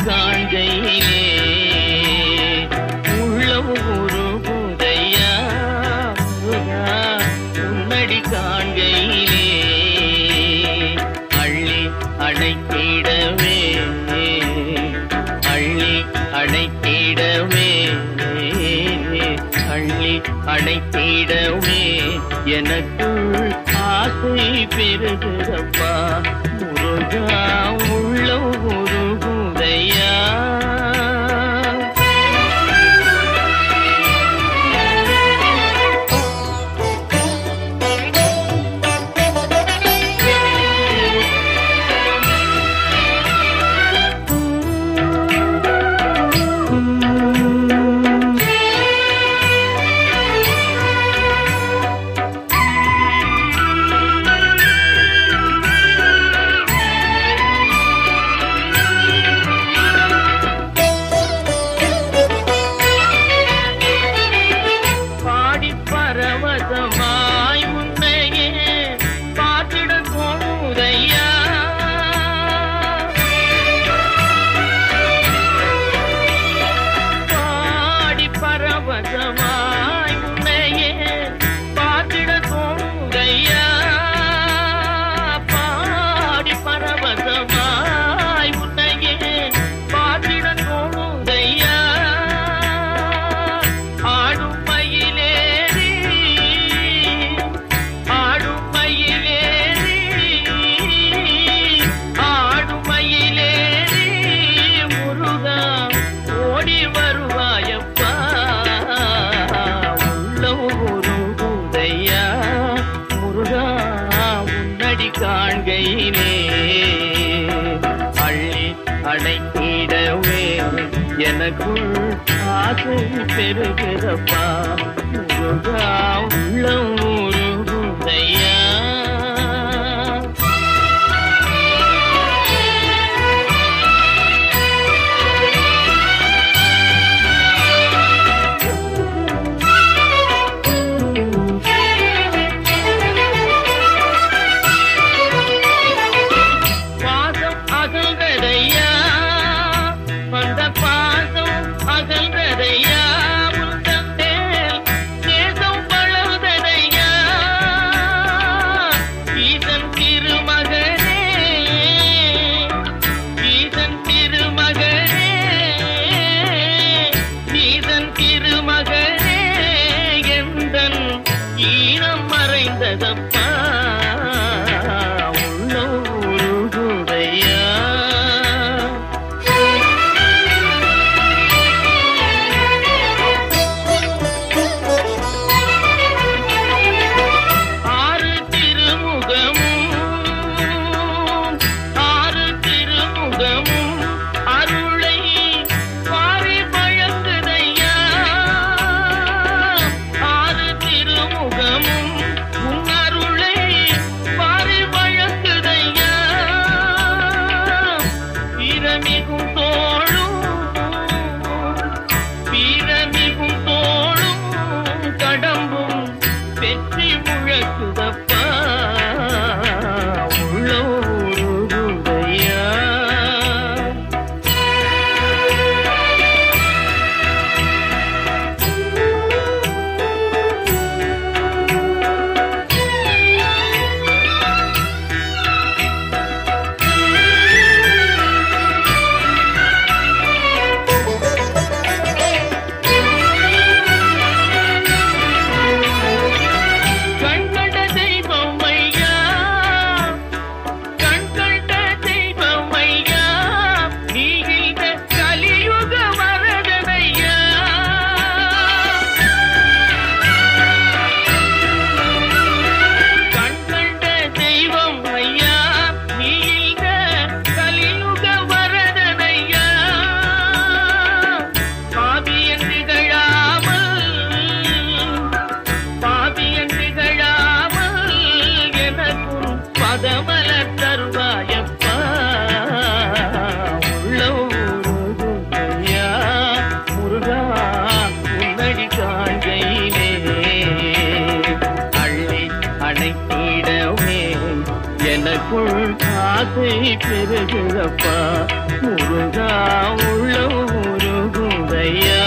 காண்கையிலே உள்ளவு ஒரு புதையா உன்னடி காண்கையிலே அள்ளி அணைக்கிடவே அள்ளி அணைக்கிடவே அள்ளி அணைக்கிடவே எனக்குள் ஆசை பெறுகிறப்பா முருகா காண்கையிலே அள்ளி அடைத்திடவே எனக்குள் ஆசை பெறுகிறப்பா. the வெற்றி முழக்குதப்ப உனக்குள் ஆசை பெருகுதப்பா முருகா உள்ள உருகுதையா.